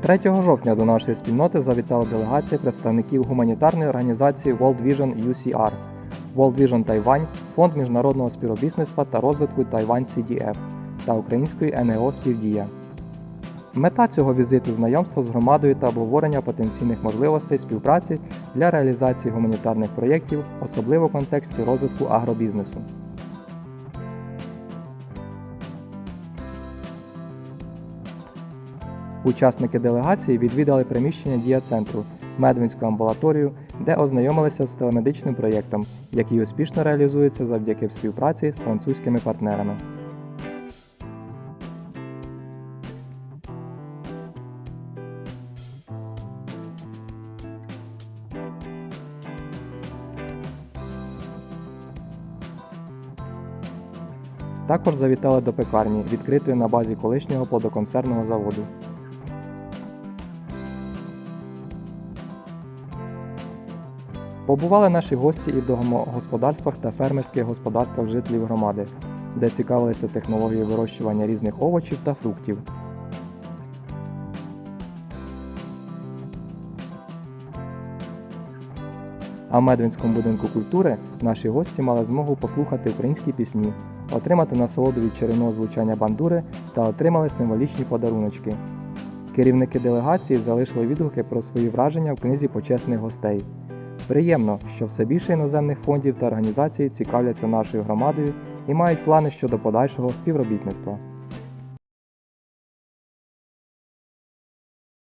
3 жовтня до нашої спільноти завітала делегація представників гуманітарної організації World Vision UCR, World Vision Taiwan, Фонд міжнародного співробітництва та розвитку Taiwan CDF та української НГО Співдія. Мета цього візиту знайомство з громадою та обговорення потенційних можливостей співпраці для реалізації гуманітарних проєктів, особливо в контексті розвитку агробізнесу. Учасники делегації відвідали приміщення дія-центру, медвинську амбулаторію, де ознайомилися з телемедичним проєктом, який успішно реалізується завдяки співпраці з французькими партнерами. Також завітали до пекарні, відкритої на базі колишнього плодоконсервного заводу. Побували наші гості і в домогосподарствах та фермерських господарствах жителів громади, де цікавилися технологією вирощування різних овочів та фруктів. А в Медвинському будинку культури наші гості мали змогу послухати українські пісні, отримати насолоду від чарівного звучання бандури та отримали символічні подаруночки. Керівники делегації залишили відгуки про свої враження в книзі почесних гостей. Приємно, що все більше іноземних фондів та організацій цікавляться нашою громадою і мають плани щодо подальшого співробітництва.